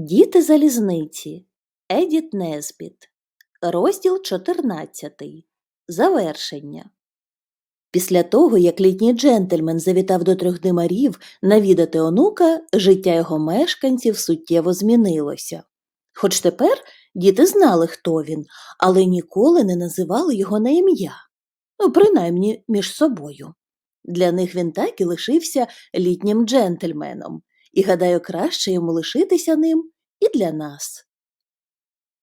Діти залізниці. Едіт Несбіт. Розділ 14. Завершення. Після того, як літній джентльмен завітав до трьох димарів навідати онука, життя його мешканців суттєво змінилося. Хоч тепер діти знали, хто він, але ніколи не називали його на ім'я, ну, принаймні між собою. Для них він так і лишився літнім джентльменом, і, гадаю, краще йому лишитися ним і для нас.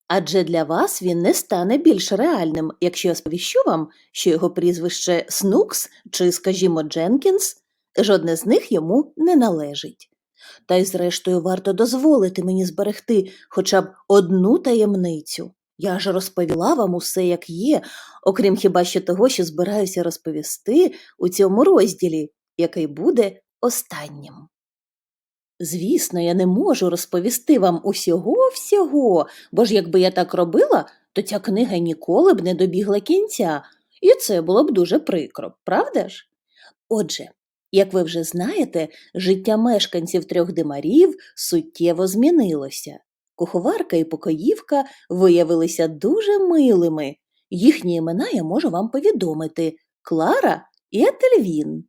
Адже для вас він не стане більш реальним, якщо я сповіщу вам, що його прізвище Снукс чи, скажімо, Дженкінс, жодне з них йому не належить. Та й, зрештою, варто дозволити мені зберегти хоча б одну таємницю. Я ж розповіла вам усе, як є, окрім хіба що того, що збираюся розповісти у цьому розділі, який буде останнім. Звісно, я не можу розповісти вам усього всього, бо ж якби я так робила, то ця книга ніколи б не добігла кінця, і це було б дуже прикро, правда ж? Отже, як ви вже знаєте, життя мешканців трьох димарів суттєво змінилося. Куховарка і покоївка виявилися дуже милими. Їхні імена я можу вам повідомити Клара і Етельвін.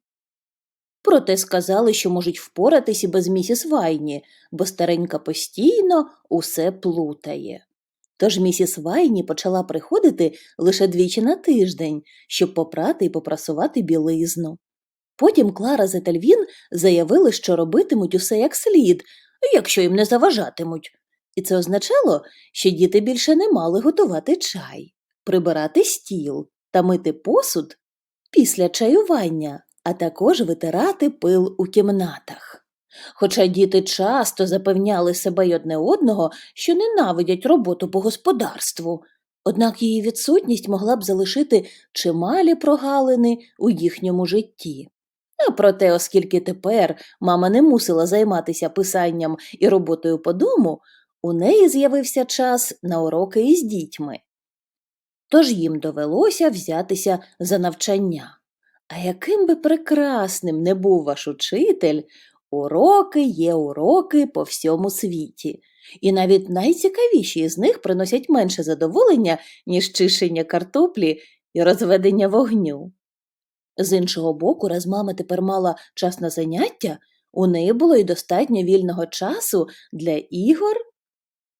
Проте сказали, що можуть впоратись і без місіс Вайні, бо старенька постійно усе плутає. Тож місіс Вайні почала приходити лише двічі на тиждень, щоб попрати і попрасувати білизну. Потім Клара з Етельвін заявили, що робитимуть усе як слід, якщо їм не заважатимуть. І це означало, що діти більше не мали готувати чай, прибирати стіл та мити посуд після чаювання, а також витирати пил у кімнатах. Хоча діти часто запевняли себе й одне одного, що ненавидять роботу по господарству, однак її відсутність могла б залишити чималі прогалини у їхньому житті. А проте, оскільки тепер мама не мусила займатися писанням і роботою по дому, у неї з'явився час на уроки із дітьми. Тож їм довелося взятися за навчання. А яким би прекрасним не був ваш учитель, уроки є уроки по всьому світі, і навіть найцікавіші з них приносять менше задоволення, ніж чищення картоплі і розведення вогню. З іншого боку, раз мама тепер мала час на заняття, у неї було й достатньо вільного часу для ігор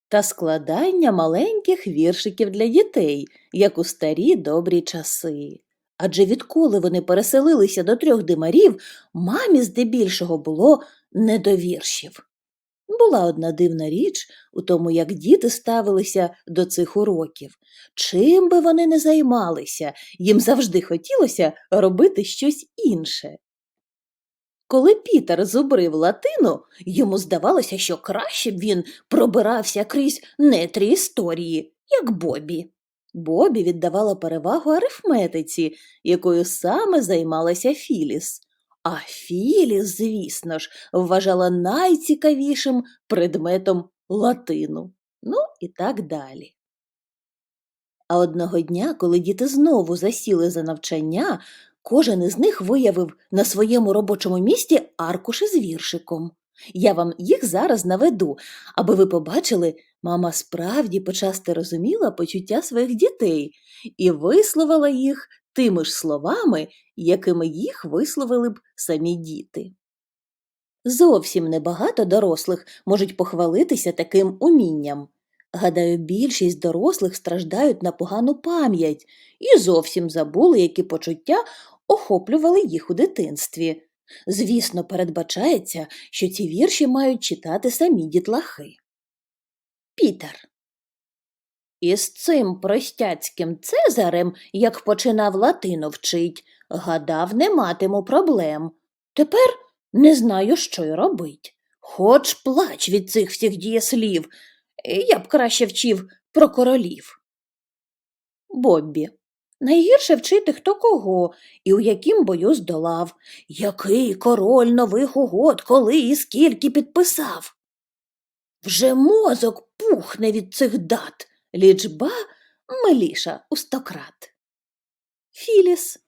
та складання маленьких віршиків для дітей, як у старі добрі часи. Адже відколи вони переселилися до трьох димарів, мамі здебільшого було не до віршів. Була одна дивна річ у тому, як діти ставилися до цих уроків. Чим би вони не займалися, їм завжди хотілося робити щось інше. Коли Пітер зубрив латину, йому здавалося, що краще б він пробирався крізь нетрі історії, як Бобі. Бобі віддавала перевагу арифметиці, якою саме займалася Філіс. А Філіс, звісно ж, вважала найцікавішим предметом латину. Ну і так далі. А одного дня, коли діти знову засіли за навчання, кожен із них виявив на своєму робочому місці аркуші з віршиком. Я вам їх зараз наведу, аби ви побачили, мама справді почасти розуміла почуття своїх дітей і висловила їх тими ж словами, якими їх висловили б самі діти. Зовсім небагато дорослих можуть похвалитися таким умінням. Гадаю, більшість дорослих страждають на погану пам'ять і зовсім забули, які почуття охоплювали їх у дитинстві. Звісно, передбачається, що ці вірші мають читати самі дітлахи. Пітер. Із цим простяцьким цезарем, як починав латину вчить, гадав, не матиму проблем. Тепер не знаю, що й робить. Хоч плач від цих всіх дієслів. Я б краще вчив про королів. Боббі. Найгірше вчити хто кого і у яким бою здолав, який король нових угод, коли і скільки підписав. Вже мозок пухне від цих дат, лічба миліша у стократ. Філіс.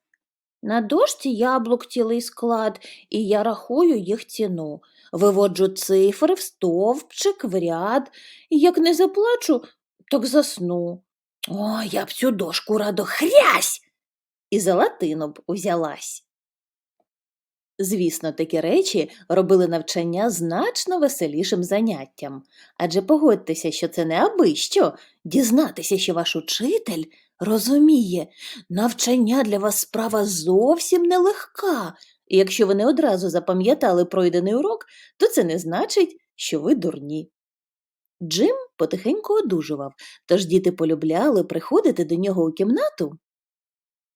На дошці яблук цілий склад, і я рахую їх ціну. виводжу цифри в стовпчик, в ряд, і як не заплачу, так засну. О, я б цю дошку радо хрясь! І за латину б узялась. Звісно, такі речі робили навчання значно веселішим заняттям. Адже погодьтеся, що це не аби що дізнатися, що ваш учитель розуміє, навчання для вас справа зовсім нелегка. І якщо ви не одразу запам'ятали пройдений урок, то це не значить, що ви дурні. Джим потихеньку одужував, тож діти полюбляли приходити до нього у кімнату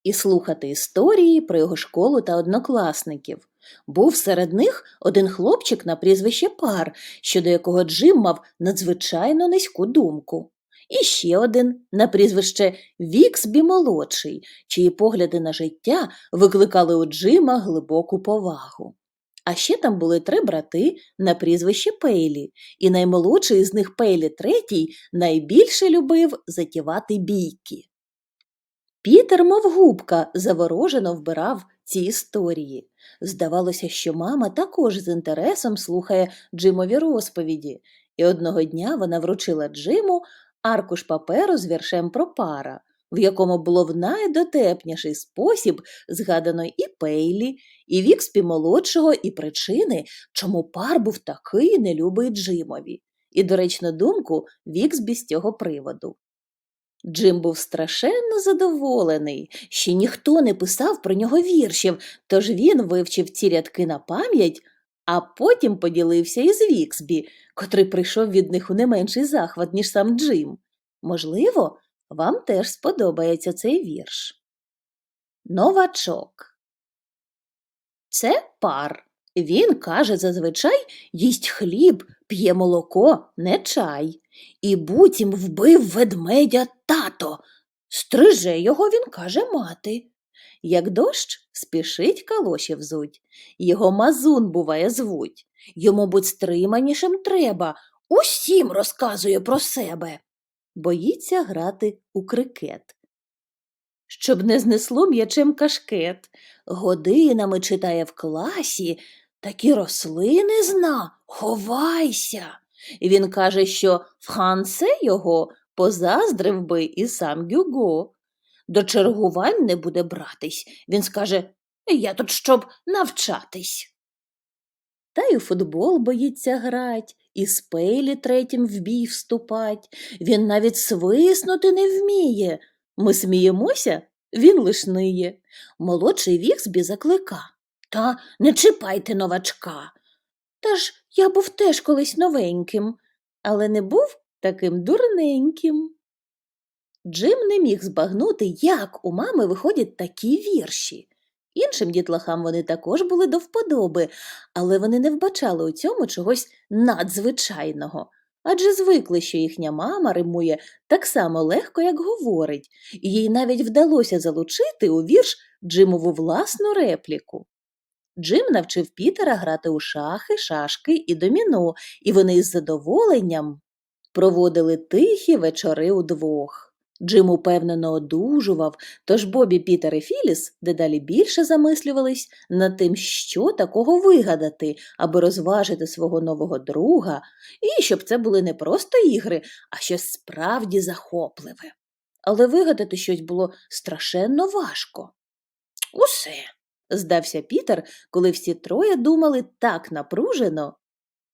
і слухати історії про його школу та однокласників. Був серед них один хлопчик на прізвище Пар, щодо якого Джим мав надзвичайно низьку думку. І ще один на прізвище Віксбі молодший, чиї погляди на життя викликали у Джима глибоку повагу. А ще там були три брати на прізвище Пейлі, і наймолодший з них Пейлі третій найбільше любив затівати бійки. Пітер, мов губка, заворожено вбирав ці історії. Здавалося, що мама також з інтересом слухає Джимові розповіді, і одного дня вона вручила Джиму аркуш паперу з віршем про пара, в якому було в найдотепніший спосіб згадано і Пейлі, і Вікспі молодшого, і причини, чому пар був такий нелюбий Джимові, і доречну думку Віксбі з цього приводу. Джим був страшенно задоволений, що ніхто не писав про нього віршів, тож він вивчив ці рядки на пам'ять, а потім поділився із Віксбі, котрий прийшов від них у не менший захват, ніж сам Джим. Можливо, вам теж сподобається цей вірш. Новачок. Це пар. Він каже зазвичай їсть хліб, п'є молоко, не чай. І буцім вбив ведмедя тато. Стриже його, він каже мати. Як дощ, спішить калоші взуть. Його мазун, буває, звуть. Йому будь стриманішим треба, усім розказує про себе. Боїться грати у крикет. Щоб не знесло м'ячем кашкет, годинами читає в класі, такі рослини зна, ховайся. Він каже, що в Франце його позаздрив би і сам Гюго. До чергувань не буде братись. Він скаже Я тут щоб навчатись. Та й у футбол боїться грать, і з пейлі третім в бій вступать. Він навіть свиснути не вміє. Ми сміємося, він лиш ниє. Молодший Віксбі заклика. Та не чіпайте новачка. Та ж я був теж колись новеньким, але не був таким дурненьким. Джим не міг збагнути, як у мами виходять такі вірші. Іншим дітлахам вони також були до вподоби, але вони не вбачали у цьому чогось надзвичайного, адже звикли, що їхня мама римує так само легко, як говорить, і їй навіть вдалося залучити у вірш Джимову власну репліку. Джим навчив Пітера грати у шахи, шашки і доміно, і вони із задоволенням проводили тихі вечори удвох. Джим упевнено одужував, тож Бобі, Пітер і Філіс дедалі більше замислювались над тим, що такого вигадати, аби розважити свого нового друга, і щоб це були не просто ігри, а щось справді захопливе. Але вигадати щось було страшенно важко. Усе, здався Пітер, коли всі троє думали так напружено,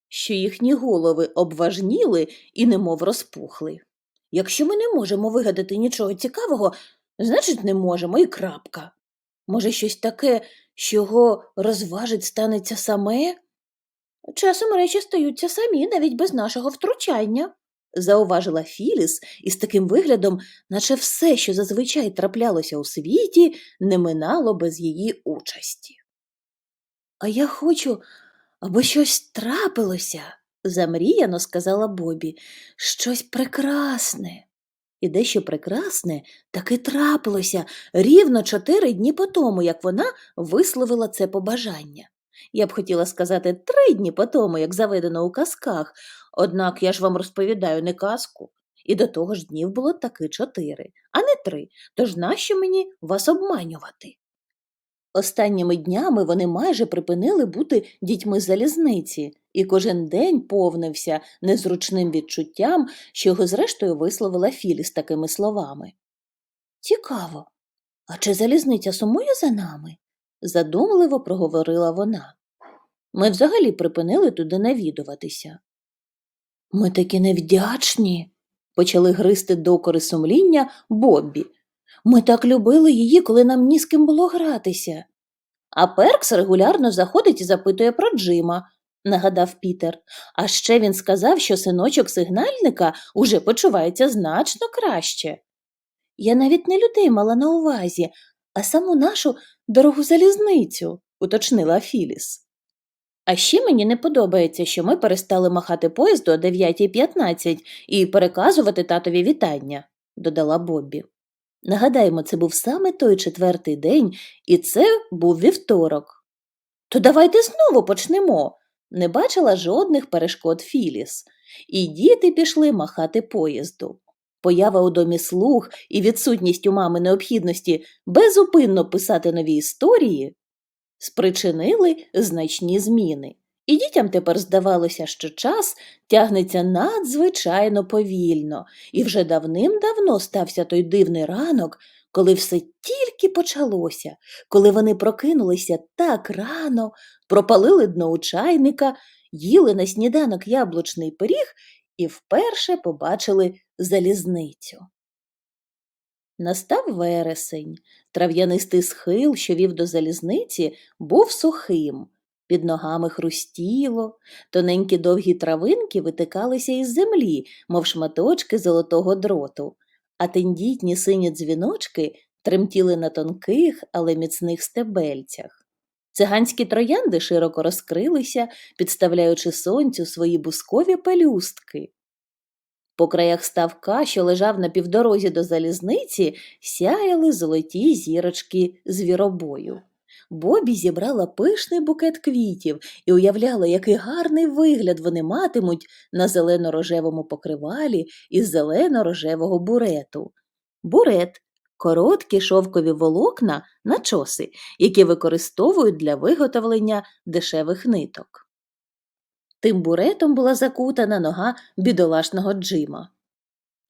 що їхні голови обважніли і немов розпухли. Якщо ми не можемо вигадати нічого цікавого, значить не можемо і крапка. Може, щось таке, що його розважить станеться саме? Часом речі стаються самі навіть без нашого втручання, зауважила Філіс із таким виглядом, наче все, що зазвичай траплялося у світі, не минало без її участі. А я хочу, аби щось трапилося, замріяно сказала Бобі, щось прекрасне. І дещо прекрасне таки трапилося рівно чотири дні по тому, як вона висловила це побажання. Я б хотіла сказати три дні по тому, як заведено у казках, однак я ж вам розповідаю не казку. І до того ж днів було таки чотири, а не три, тож нащо мені вас обманювати? Останніми днями вони майже припинили бути дітьми залізниці, і кожен день повнився незручним відчуттям, що його зрештою висловила Філіс такими словами. Цікаво, а чи залізниця сумує за нами? задумливо проговорила вона. Ми взагалі припинили туди навідуватися. Ми такі невдячні, почали гризти докори сумління Боббі. Ми так любили її, коли нам ні з ким було гратися. А Перкс регулярно заходить і запитує про Джима, нагадав Пітер. А ще він сказав, що синочок сигнальника уже почувається значно краще. Я навіть не людей мала на увазі, а саму нашу дорогу залізницю, уточнила Філіс. А ще мені не подобається, що ми перестали махати поїзду о 9.15 і переказувати татові вітання, додала Боббі. Нагадаємо, це був саме той четвертий день, і це був вівторок. То давайте знову почнемо. Не бачила жодних перешкод Філіс, і діти пішли махати поїзду. Поява у домі слуг і відсутність у мами необхідності безупинно писати нові історії спричинили значні зміни. І дітям тепер здавалося, що час тягнеться надзвичайно повільно, і вже давним-давно стався той дивний ранок, коли все тільки почалося, коли вони прокинулися так рано, пропалили дно у чайника, їли на сніданок яблучний пиріг і вперше побачили залізницю. Настав вересень. Трав'янистий схил, що вів до залізниці, був сухим. Під ногами хрустіло, тоненькі довгі травинки витикалися із землі, мов шматочки золотого дроту, а тендітні сині дзвіночки тремтіли на тонких, але міцних стебельцях. Циганські троянди широко розкрилися, підставляючи сонцю свої бускові пелюстки. По краях ставка, що лежав на півдорозі до залізниці, сяяли золоті зірочки звіробою. Бобі зібрала пишний букет квітів і уявляла, який гарний вигляд вони матимуть на зелено-рожевому покривалі із зелено-рожевого бурету. Бурет короткі шовкові волокна начоси, які використовують для виготовлення дешевих ниток. Тим буретом була закутана нога бідолашного Джима.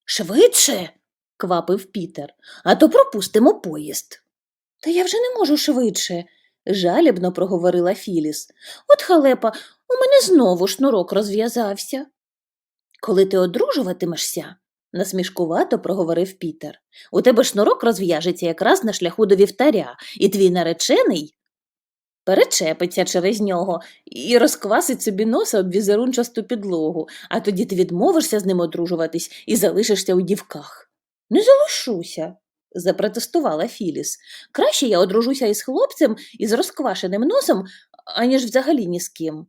Швидше. квапив Пітер, а то пропустимо поїзд. Та я вже не можу швидше, жалібно проговорила Філіс. От халепа, у мене знову шнурок розв'язався. Коли ти одружуватимешся, насмішкувато проговорив Пітер, у тебе шнурок розв'яжеться якраз на шляху до вівтаря, і твій наречений перечепиться через нього і розквасить собі носа об візерунчасту підлогу, а тоді ти відмовишся з ним одружуватись і залишишся у дівках. Не залишуся, запротестувала Філіс. Краще я одружуся із хлопцем із розквашеним носом, аніж взагалі ні з ким.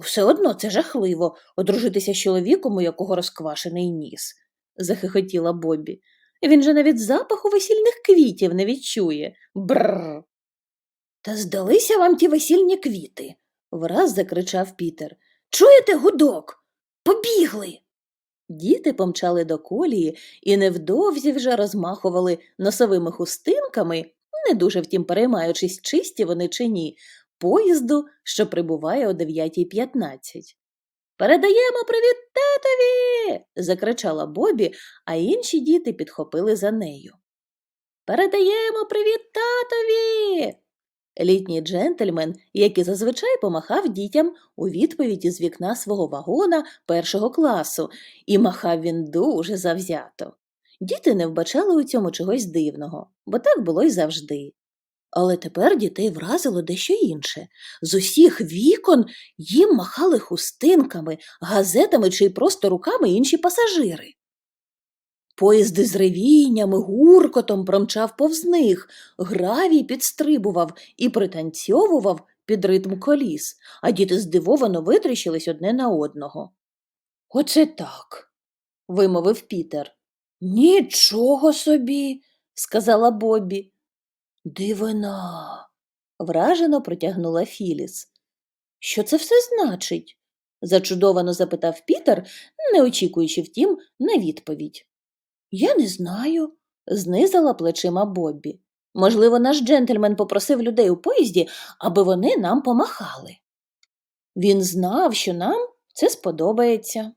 Все одно це жахливо одружитися з чоловіком, у якого розквашений ніс, захихотіла Бобі. Він же навіть запаху весільних квітів не відчує. Бррр. Та здалися вам ті весільні квіти, враз закричав Пітер. Чуєте гудок? Побігли. Діти помчали до колії і невдовзі вже розмахували носовими хустинками, не дуже втім переймаючись, чисті вони чи ні, поїзду, що прибуває о 9.15. Передаємо привіт татові. закричала Бобі, а інші діти підхопили за нею. Передаємо привіт татові. Літній джентльмен, як і зазвичай помахав дітям у відповідь із вікна свого вагона першого класу, і махав він дуже завзято. Діти не вбачали у цьому чогось дивного, бо так було й завжди. Але тепер дітей вразило дещо інше. З усіх вікон їм махали хустинками, газетами чи просто руками інші пасажири. Поїзд із ревіннями, гуркотом промчав повз них, гравій підстрибував і пританцьовував під ритм коліс, а діти здивовано витріщились одне на одного. Оце так, вимовив Пітер. Нічого собі, сказала Бобі. Дивина, вражено протягнула Філіс. Що це все значить? зачудовано запитав Пітер, не очікуючи втім на відповідь. Я не знаю, знизила плечима Боббі. Можливо, наш джентльмен попросив людей у поїзді, аби вони нам помахали. Він знав, що нам це сподобається.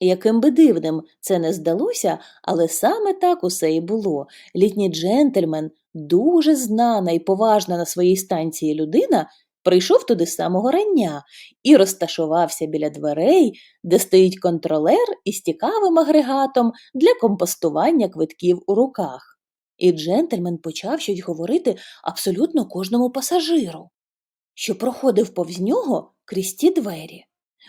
Яким би дивним це не здалося, але саме так усе і було. Літній джентльмен, дуже знана і поважна на своїй станції людина, прийшов туди самого рання і розташувався біля дверей, де стоїть контролер із цікавим агрегатом для компостування квитків у руках. І джентльмен почав щось говорити абсолютно кожному пасажиру, що проходив повз нього крізь ті двері.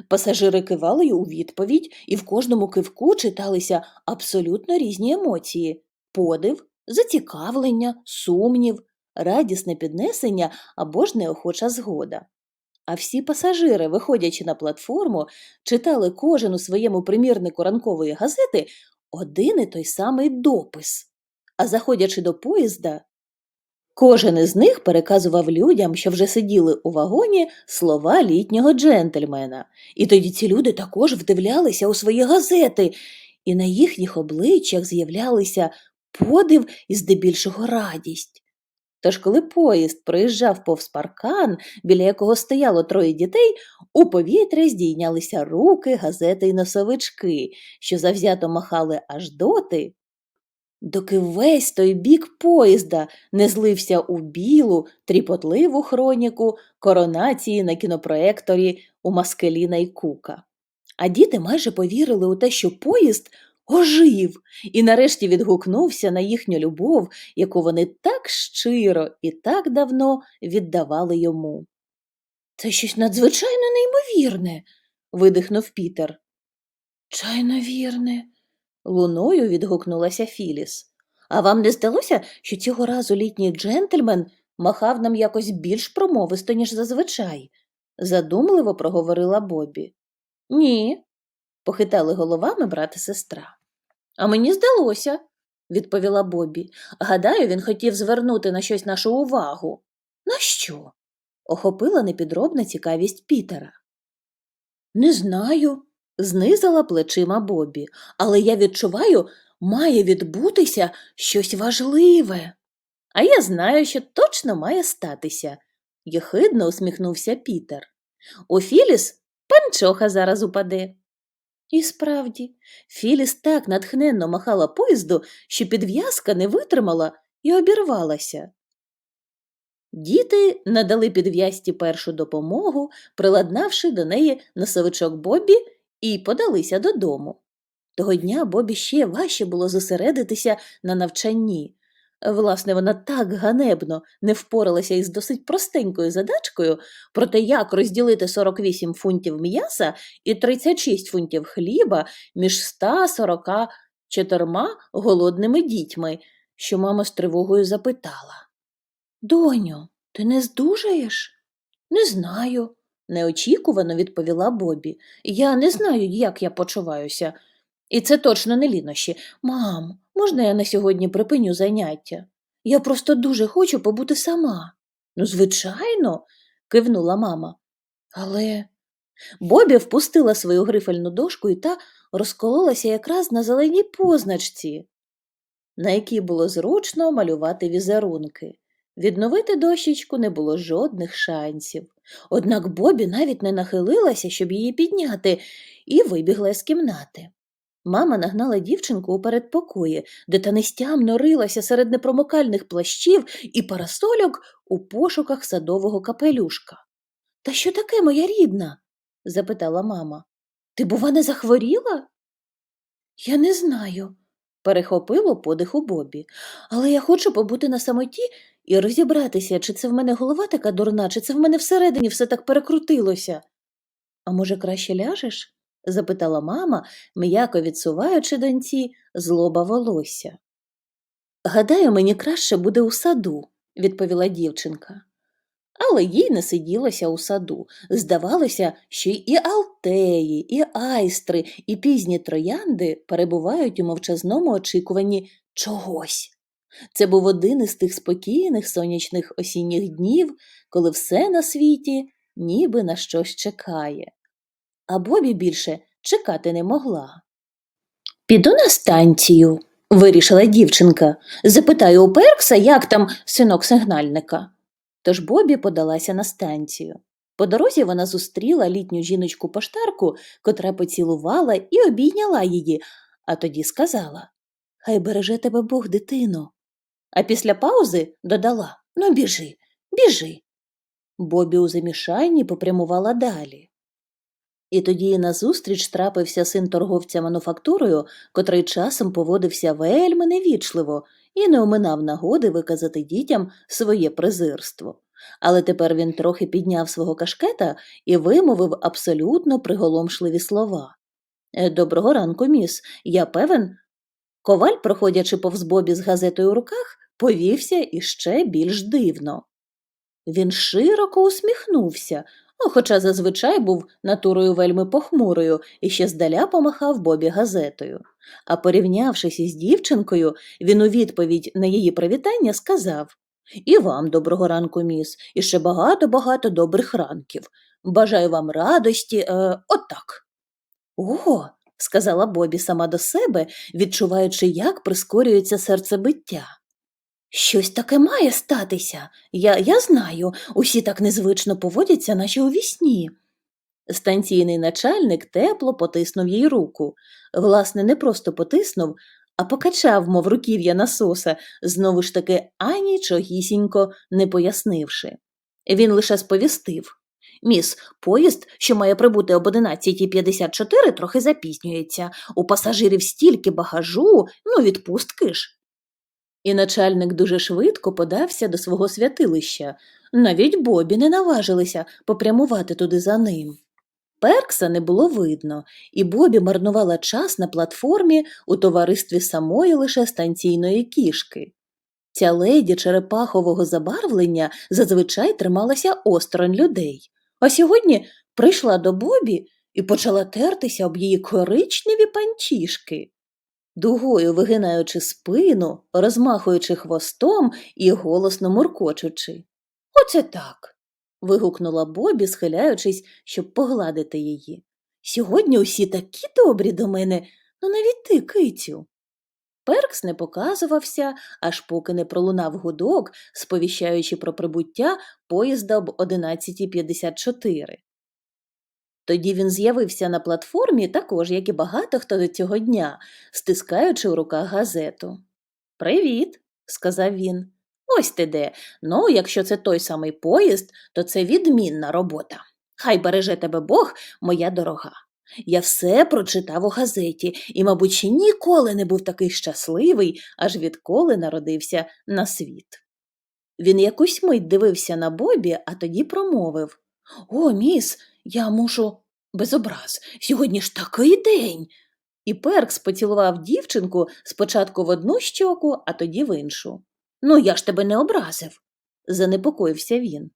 Пасажири кивали у відповідь, і в кожному кивку читалися абсолютно різні емоції подив, зацікавлення, сумнів, радісне піднесення або ж неохоча згода. А всі пасажири, виходячи на платформу, читали кожен у своєму примірнику ранкової газети один і той самий допис. А заходячи до поїзда, Кожен із них переказував людям, що вже сиділи у вагоні, слова літнього джентльмена. І тоді ці люди також вдивлялися у свої газети, і на їхніх обличчях з'являлися подив і здебільшого радість. Тож, коли поїзд проїжджав повз паркан, біля якого стояло троє дітей, у повітря здійнялися руки, газети й носовички, що завзято махали аж доти, доки весь той бік поїзда не злився у білу, тріпотливу хроніку коронації на кінопроекторі у Маскеліна й Кука. А діти майже повірили у те, що поїзд ожив і нарешті відгукнувся на їхню любов, яку вони так щиро і так давно віддавали йому. Це щось надзвичайно неймовірне, видихнув Пітер. Чайно вірне, луною відгукнулася Філіс. А вам не здалося, що цього разу літній джентльмен махав нам якось більш промовисто, ніж зазвичай? задумливо проговорила Бобі. Ні, похитали головами брат і сестра. А мені здалося, відповіла Бобі. Гадаю, він хотів звернути на щось нашу увагу. На що? охопила непідробна цікавість Пітера. Не знаю, знизила плечима Бобі, але я відчуваю, має відбутися щось важливе. А я знаю, що точно має статися, єхидно усміхнувся Пітер. У Філіс панчоха зараз упаде. І справді, Філіс так натхненно махала поїзду, що підв'язка не витримала і обірвалася. Діти надали підв'язці першу допомогу, приладнавши до неї носовичок Бобі, і подалися додому. Того дня Бобі ще важче було зосередитися на навчанні. Власне, вона так ганебно не впоралася із досить простенькою задачкою про те, як розділити 48 фунтів м'яса і 36 фунтів хліба між 144 голодними дітьми, що мама з тривогою запитала. Доню, ти не здужаєш? Не знаю, неочікувано відповіла Бобі. Я не знаю, як я почуваюся. І це точно не лінощі. Мам, можна я на сьогодні припиню заняття? Я просто дуже хочу побути сама. Ну, звичайно, кивнула мама. Але Бобі впустила свою грифельну дошку і та розкололася якраз на зеленій позначці, на якій було зручно малювати візерунки. Відновити дощечку не було жодних шансів. Однак Бобі навіть не нахилилася, щоб її підняти, і вибігла з кімнати. Мама нагнала дівчинку у передпокої, де та нестямно рилася серед непромокальних плащів і парасольок у пошуках садового капелюшка. Та що таке, моя рідна? запитала мама. Ти, бува, не захворіла? Я не знаю, перехопило подих у Бобі, але я хочу побути на самоті і розібратися, чи це в мене голова така дурна, чи це в мене всередині все так перекрутилося. А може, краще ляжеш? Запитала мама, м'яко відсуваючи доньці злоба волосся. Гадаю, мені краще буде у саду, відповіла дівчинка. Але їй не сиділося у саду. Здавалося, що і алтеї, і айстри, і пізні троянди перебувають у мовчазному очікуванні чогось. Це був один із тих спокійних сонячних осінніх днів, коли все на світі ніби на щось чекає. А Бобі більше чекати не могла. Піду на станцію, вирішила дівчинка. Запитаю у Перкса, як там синок сигнальника. Тож Бобі подалася на станцію. По дорозі вона зустріла літню жіночку поштарку, котра поцілувала і обійняла її, а тоді сказала Хай береже тебе Бог, дитино. А після паузи додала Ну, біжи, біжи. Бобі у замішанні попрямувала далі. І тоді назустріч трапився син торговця мануфактурою, котрий часом поводився вельми невічливо і не оминав нагоди виказати дітям своє презирство. Але тепер він трохи підняв свого кашкета і вимовив абсолютно приголомшливі слова. «Е, Доброго ранку, міс. Я певен. Коваль, проходячи повз Бобі з газетою у руках, повівся іще більш дивно. Він широко усміхнувся, ну, хоча зазвичай був натурою вельми похмурою і ще здаля помахав Бобі газетою. А порівнявшись із дівчинкою, він у відповідь на її привітання сказав І вам доброго ранку, міс, і ще багато-багато добрих ранків. Бажаю вам радості, е, отак. О, сказала Бобі сама до себе, відчуваючи, як прискорюється серцебиття. Щось таке має статися. Я, я знаю, усі так незвично поводяться, наче у вісні. Станційний начальник тепло потиснув їй руку. Власне, не просто потиснув, а покачав, мов руків'я насоса, знову ж таки анічогісінько не пояснивши. Він лише сповістив. Міс, поїзд, що має прибути об 11.54, трохи запізнюється. У пасажирів стільки багажу, ну, відпустки ж. І начальник дуже швидко подався до свого святилища. Навіть Бобі не наважилися попрямувати туди за ним. Перкса не було видно, і Бобі марнувала час на платформі у товаристві самої лише станційної кішки. Ця леді черепахового забарвлення зазвичай трималася осторонь людей, а сьогодні прийшла до Бобі і почала тертися об її коричневі панчішки дугою вигинаючи спину, розмахуючи хвостом і голосно муркочучи. Оце так. вигукнула Бобі, схиляючись, щоб погладити її. Сьогодні усі такі добрі до мене, ну навіть ти, кицю. Перкс не показувався, аж поки не пролунав гудок, сповіщаючи про прибуття поїзда об 11.54. Тоді він з'явився на платформі, також, як і багато хто до цього дня, стискаючи у руках газету. Привіт, сказав він. Ось ти де. Ну, якщо це той самий поїзд, то це відмінна робота. Хай береже тебе Бог, моя дорога. Я все прочитав у газеті і, мабуть, ще ніколи не був такий щасливий, аж відколи народився на світ. Він якусь мить дивився на Бобі, а тоді промовив О, міс, я мушу без образ. Сьогодні ж такий день. І Перкс поцілував дівчинку спочатку в одну щоку, а тоді в іншу. Ну, я ж тебе не образив, занепокоївся він.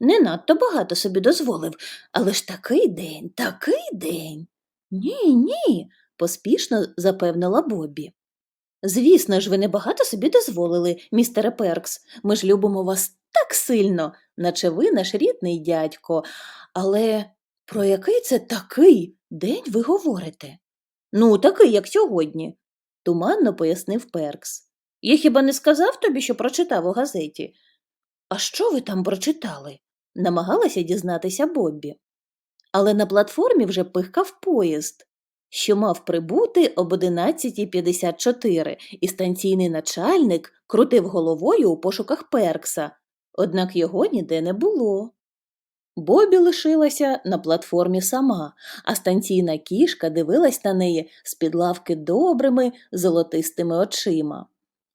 Не надто багато собі дозволив, але ж такий день, такий день. Ні, ні, поспішно запевнила Бобі. Звісно ж, ви небагато собі дозволили, містере Перкс. Ми ж любимо вас так сильно, наче ви наш рідний дядько. Але про який це такий день ви говорите? Ну, такий, як сьогодні, туманно пояснив Перкс. Я хіба не сказав тобі, що прочитав у газеті? А що ви там прочитали? намагалася дізнатися Боббі. Але на платформі вже пихкав поїзд, що мав прибути об 11.54, і станційний начальник крутив головою у пошуках Перкса, однак його ніде не було. Бобі лишилася на платформі сама, а станційна кішка дивилась на неї з-під лавки добрими золотистими очима.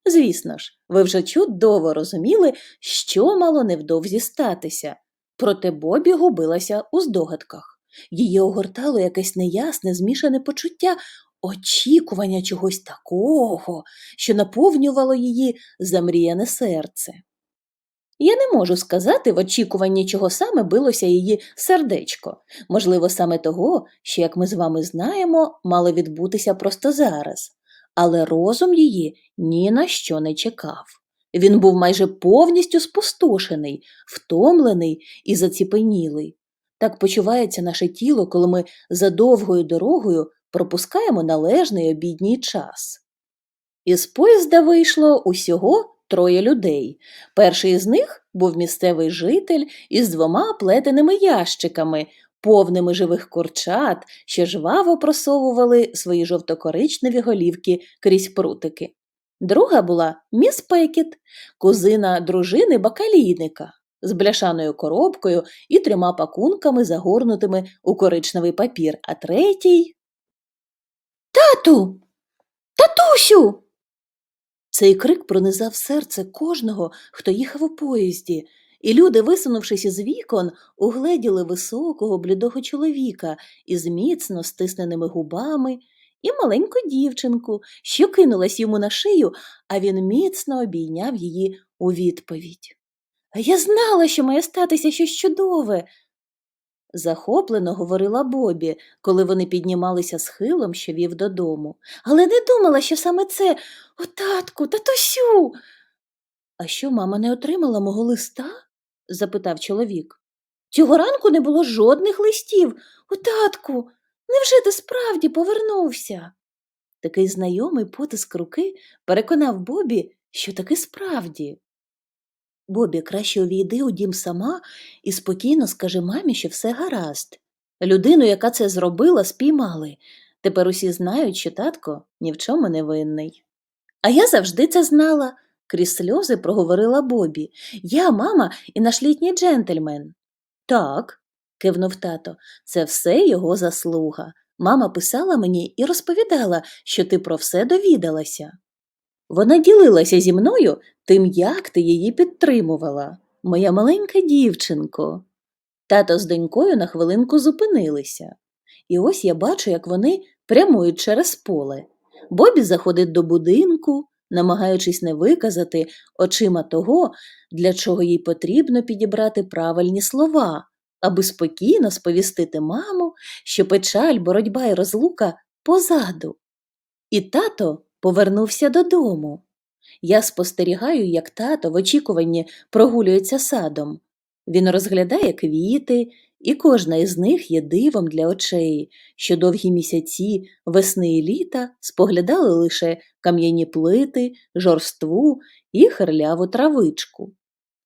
Звісно ж, ви вже чудово розуміли, що мало невдовзі статися, проте Бобі губилася у здогадках. Її огортало якесь неясне, змішане почуття очікування чогось такого, що наповнювало її замріяне серце. Я не можу сказати, в очікуванні чого саме билося її сердечко, можливо, саме того, що, як ми з вами знаємо, мало відбутися просто зараз, але розум її ні на що не чекав. Він був майже повністю спустошений, втомлений і заціпенілий. Так почувається наше тіло, коли ми за довгою дорогою пропускаємо належний обідній час. Із поїзда вийшло усього троє людей. Перший з них був місцевий житель із двома плетеними ящиками, повними живих курчат, що жваво просовували свої жовтокоричневі голівки крізь прутики. Друга була міс Пекіт, кузина дружини бакалійника, з бляшаною коробкою і трьома пакунками, загорнутими у коричневий папір, а третій. Тату! Татусю! Цей крик пронизав серце кожного, хто їхав у поїзді, і люди, висунувшись із вікон, угледіли високого блідого чоловіка із міцно стисненими губами і маленьку дівчинку, що кинулась йому на шию, а він міцно обійняв її у відповідь. Я знала, що має статися щось чудове. Захоплено говорила Бобі, коли вони піднімалися схилом, що вів додому. Але не думала, що саме це о, татку, татусю. А що мама не отримала мого листа? запитав чоловік. Цього ранку не було жодних листів. О, татку, невже ти справді повернувся? Такий знайомий потиск руки переконав Бобі, що таки справді. Бобі, краще увійди у дім сама і спокійно скажи мамі, що все гаразд. Людину, яка це зробила, спіймали. Тепер усі знають, що татко ні в чому не винний. А я завжди це знала, крізь сльози проговорила Бобі. Я, мама і наш літній джентльмен. Так, кивнув тато, це все його заслуга. Мама писала мені і розповідала, що ти про все довідалася. Вона ділилася зі мною тим, як ти її підтримувала, моя маленька дівчинко. Тато з донькою на хвилинку зупинилися, і ось я бачу, як вони прямують через поле. Бобі заходить до будинку, намагаючись не виказати очима того, для чого їй потрібно підібрати правильні слова, аби спокійно сповістити маму, що печаль, боротьба і розлука позаду. І тато повернувся додому. Я спостерігаю, як тато в очікуванні прогулюється садом. Він розглядає квіти, і кожна із них є дивом для очей, що довгі місяці весни і літа споглядали лише кам'яні плити, жорству і херляву травичку.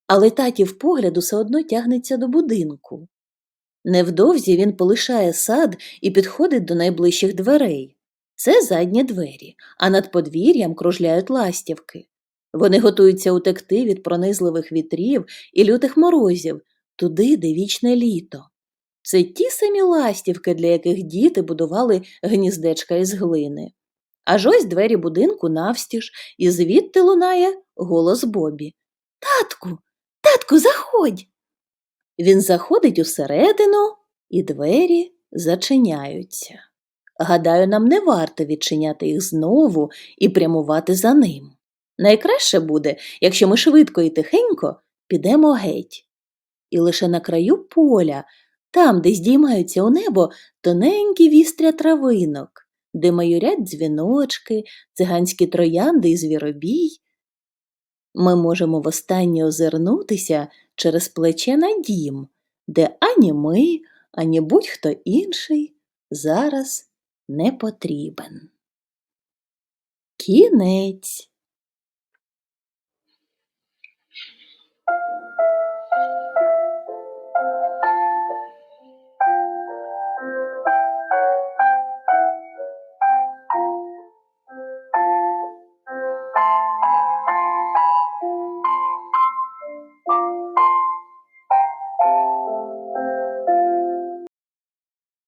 Але татів погляд усе одно тягнеться до будинку. Невдовзі він полишає сад і підходить до найближчих дверей. Це задні двері, а над подвір'ям кружляють ластівки. Вони готуються утекти від пронизливих вітрів і лютих морозів, туди, де вічне літо. Це ті самі ластівки, для яких діти будували гніздечка із глини. Аж ось двері будинку навстіж, і звідти лунає голос Бобі. Татку, татку, заходь. Він заходить усередину, і двері зачиняються. Гадаю, нам не варто відчиняти їх знову і прямувати за ним. Найкраще буде, якщо ми швидко і тихенько підемо геть. І лише на краю поля, там, де здіймаються у небо тоненькі вістря травинок, де майорять дзвіночки, циганські троянди і звіробій, ми можемо востаннє озирнутися через плече на дім, де ані ми, ані будь-хто інший зараз не потрібен. Кінець.